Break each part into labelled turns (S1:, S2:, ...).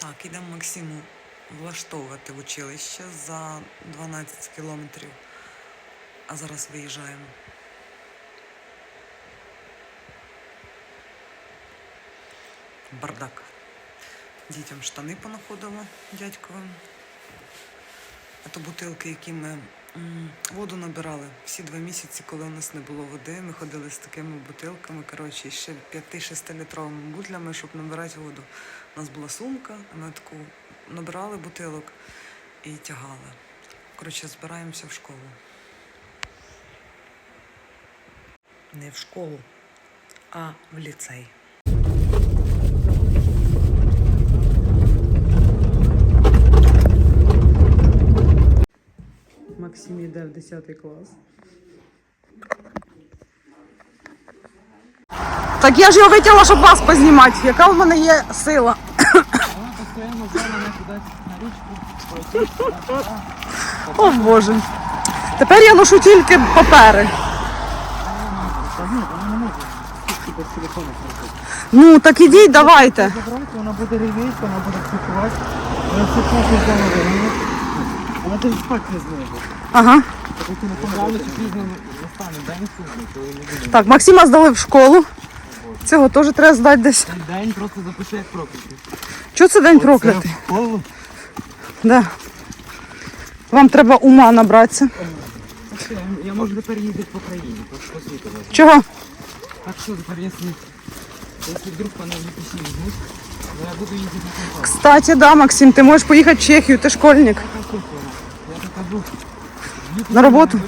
S1: Так, ідемо Максиму влаштовувати в училище за 12 кілометрів. А зараз виїжджаємо. Бардак. Дітям штани понаходимо дядьковим. А то бутилки, які ми воду набирали всі два місяці, коли у нас не було води. Ми ходили з такими бутилками, коротше, ще 5-6 літровими бутлями, щоб набирати воду. У нас була сумка, ми таку набирали бутилок і тягали. Коротше, збираємося в школу. Не в школу, а в ліцей. Максим йде в 10 клас. Так я ж його витягла, щоб вас познімати. Яка в мене є сила? О Боже. Тепер я ношу тільки папери. Ну, так ідіть, давайте.
S2: Забрати, вона буде ревіти, вона буде психувати. Вона все вигне. Вона навіть спати не зможе.
S1: Ага.
S2: Не.
S1: Так, Максима здали в школу. Цього теж треба здати десь.
S2: Цей день просто запиши як проклятий.
S1: Чого це день проклятий?
S2: в школу.
S1: Да. Вам треба ума набратися.
S2: Я- можу тепер їздити по країні, по, по світу.
S1: Чого?
S2: Так що тепер, якщо, якщо вдруг мене в ЮПСі то я буду їздити на.
S1: Кстати, да, Максим, ти можеш поїхати в Чехію, ти школьник. На роботу?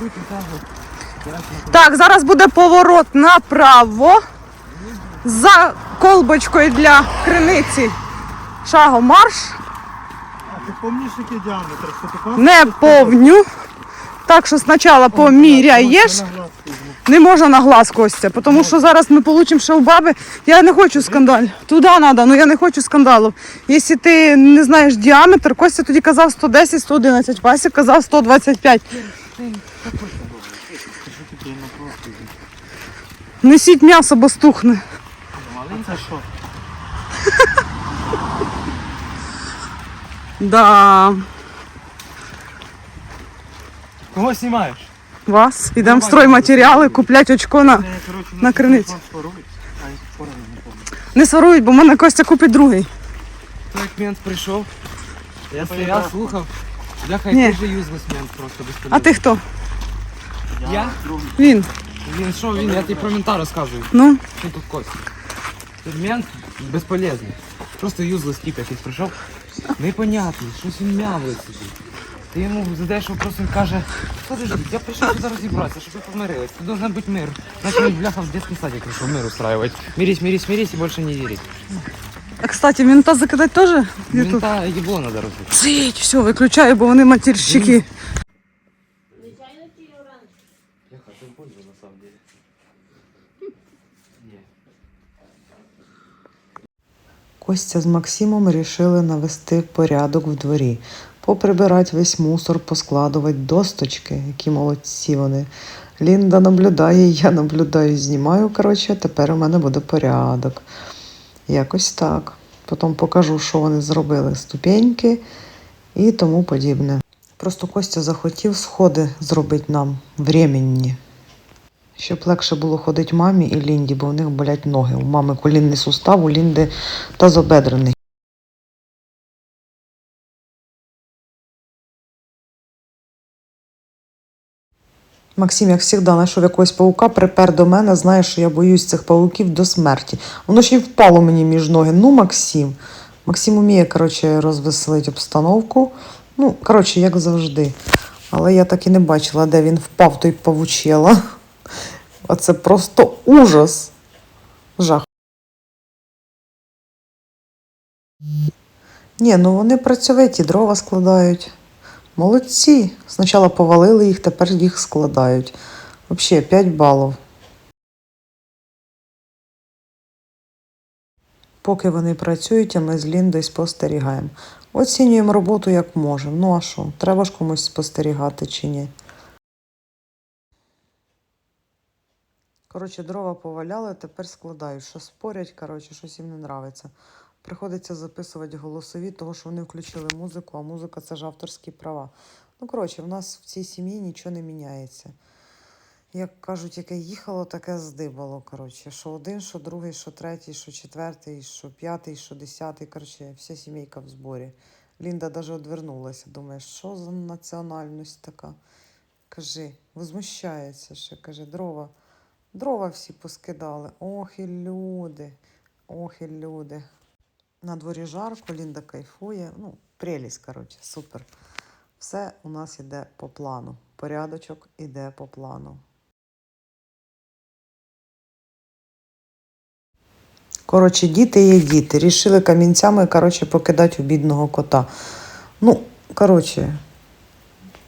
S1: Так, зараз буде поворот направо. За колбочкою для криниці. Шагом марш.
S2: А ти пам'ятаєш, який діаметр?
S1: Не повню. Так що спочатку поміряєш. Не можна на глаз Костя, тому що зараз ми получимо ще у баби. Я не хочу скандаль. Туди треба, але я не хочу скандалу. Якщо ти не знаєш діаметр, Костя тоді казав 110, 111, Вася казав 125. Несіть м'ясо, бо стухне.
S2: А це що?
S1: Да.
S2: Кого знімаєш?
S1: Вас. Ідемо в стройматеріали, куплять очко на. На криниці.
S2: Не
S1: сворують, бо в мене Костя купить другий.
S2: То як мент прийшов, я стояв, слухав. Бляха, який же юзлес мент просто без
S1: А ти хто?
S2: Я?
S1: Він.
S2: Він що, він, я тобі про мента розказую.
S1: Ну,
S2: Що тут кость? Тут мент безполезний. Просто юзлес тип якийсь прийшов. Непонятний, щось він м'явий собі. Ти йому задаєш вопрос, він каже, подожди, я прийшов сюди розібратися, щоб ви помирились. Тут должен бути мир. Значить він бляха в дитячий садик прийшов мир устраивать. Мирись, мирись, мирись і більше не вірить.
S1: а кстати, мента закидати теж?
S2: Мента їбло надо розбити.
S1: Цить, все, виключаю, бо вони матірщики.
S2: Я хочу пользу на самом деле. Ні.
S3: Костя з Максимом вирішили навести порядок в дворі, поприбирати весь мусор, поскладувати досточки, які молодці вони. Лінда наблюдає, я наблюдаю, знімаю. Коротше, тепер у мене буде порядок. Якось так. Потім покажу, що вони зробили, ступеньки і тому подібне. Просто Костя захотів сходи зробити нам временні. Щоб легше було ходити мамі і Лінді, бо в них болять ноги. У мами колінний сустав, у Лінди тазобедрений. Максим, як завжди, знайшов якогось паука, припер до мене, знає, що я боюсь цих пауків до смерті. Воно ще й впало мені між ноги. Ну, Максим. Максим уміє, коротше, розвеселити обстановку. Ну, коротше, як завжди. Але я так і не бачила, де він впав, той павучела. Оце просто ужас. Жах. Ні, ну вони працьовиті, дрова складають. Молодці. Спочатку повалили їх, тепер їх складають. Взагалі 5 балів. Поки вони працюють, а ми з Ліндою спостерігаємо. Оцінюємо роботу як можемо. Ну а що? Треба ж комусь спостерігати чи ні? Коротше, дрова поваляли, тепер складають. Що спорять, коротше, щось їм не нравиться. Приходиться записувати голосові, тому що вони включили музику, а музика це ж авторські права. Ну, коротше, в нас в цій сім'ї нічого не міняється. Як кажуть, яке їхало, таке здибало. Коротше, що один, що другий, що третій, що четвертий, що п'ятий, що десятий. Коротше, вся сімейка в зборі. Лінда навіть одвернулася. Думає, що за національність така? Кажи, возмущається ще, каже, дрова. Дрова всі поскидали. Ох і люди, ох і люди. На дворі жарко, Лінда кайфує. Ну, прелість, коротше, супер. Все у нас іде по плану. Порядочок іде по плану. Коротше, діти є діти. Рішили камінцями, коротше, покидати у бідного кота. Ну, коротше,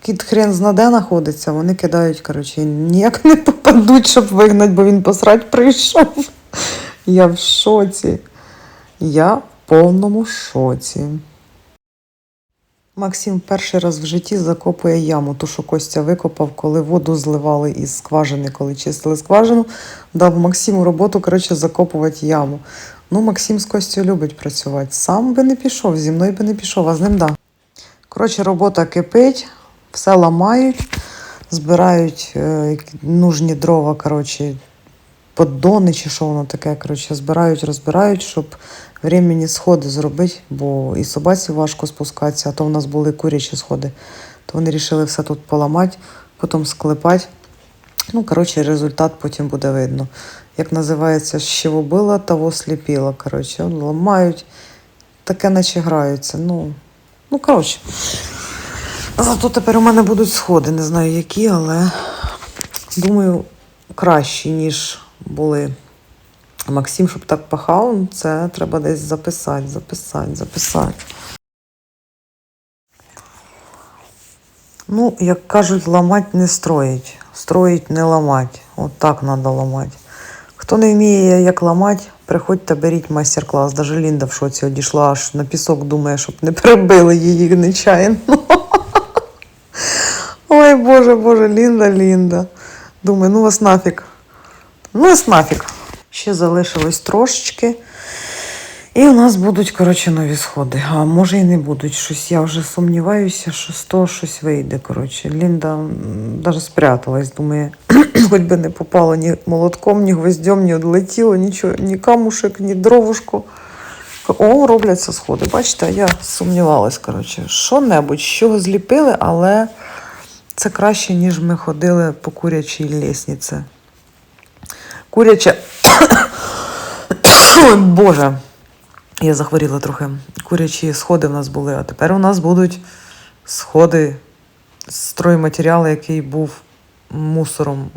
S3: кіт хрен знаде знаходиться, вони кидають, коротше, ніяк не попадуть, щоб вигнати, бо він посрать прийшов. Я в шоці. Я повному шоці. Максим перший раз в житті закопує яму, ту, що Костя викопав, коли воду зливали із скважини, коли чистили скважину, дав Максиму роботу, коротше, закопувати яму. Ну, Максим з Костю любить працювати. Сам би не пішов, зі мною би не пішов, а з ним да. Коротше, робота кипить, все ламають, збирають е, нужні дрова, коротше, поддони чи що воно таке, коротше, збирають, розбирають, щоб времені сходи зробити, бо і собаці важко спускатися, а то в нас були курячі сходи. То вони вирішили все тут поламати, потім склепати. Ну, коротше, результат потім буде видно. Як називається, що було, того сліпіло. Коротше, ламають, таке наче граються. Ну, ну коротше. Зато тепер у мене будуть сходи. Не знаю які, але думаю, кращі, ніж були. Максим, щоб так пахав, це треба десь записати, записати, записати. Ну, як кажуть, ламать не строїть. Строїть не ламать. От так треба ламати. Хто не вміє, як ламати, приходьте, беріть майстер-клас. Даже Лінда в шоці одійшла, аж на пісок думає, щоб не прибили її нечаянно. Ой, Боже, Боже, Лінда, Лінда. Думаю, ну вас нафіг. Ну нафіг. Ще залишилось трошечки. І у нас будуть, коротше, нові сходи. А може і не будуть щось. Я вже сумніваюся, що з того щось вийде. Коротше. Лінда навіть спряталась, думає, хоч би не попало ні молотком, ні гвоздем, ні одлетіло, нічого, ні камушек, ні дровушку. О, робляться сходи. Бачите, я сумнівалась, коротше, що-небудь, з чого зліпили, але це краще, ніж ми ходили по курячій лісниці. Куряча. Ой, Боже. Я захворіла трохи. Курячі сходи в нас були, а тепер у нас будуть сходи, стройматеріал, який був мусором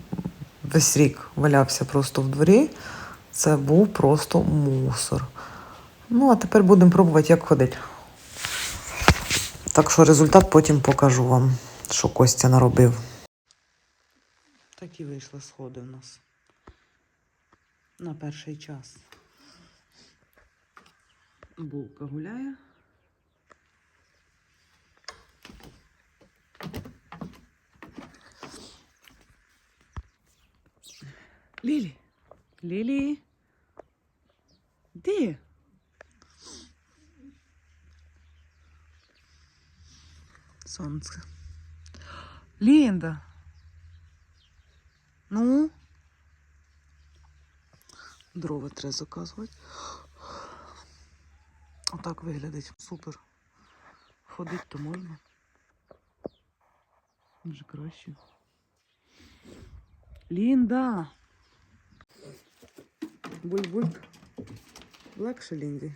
S3: весь рік валявся просто в дворі. Це був просто мусор. Ну, а тепер будемо пробувати, як ходити. Так що результат потім покажу вам, що Костя наробив. Такі вийшли сходи в нас на перший час. Булка гуляє. Лілі. Лілі. Де? Сонце. Лінда. Ну. Дрова треба заказувати. Отак виглядить. Супер. Ходить то можна. Вже краще. Лінда. Буль-буль. Легше Лінді.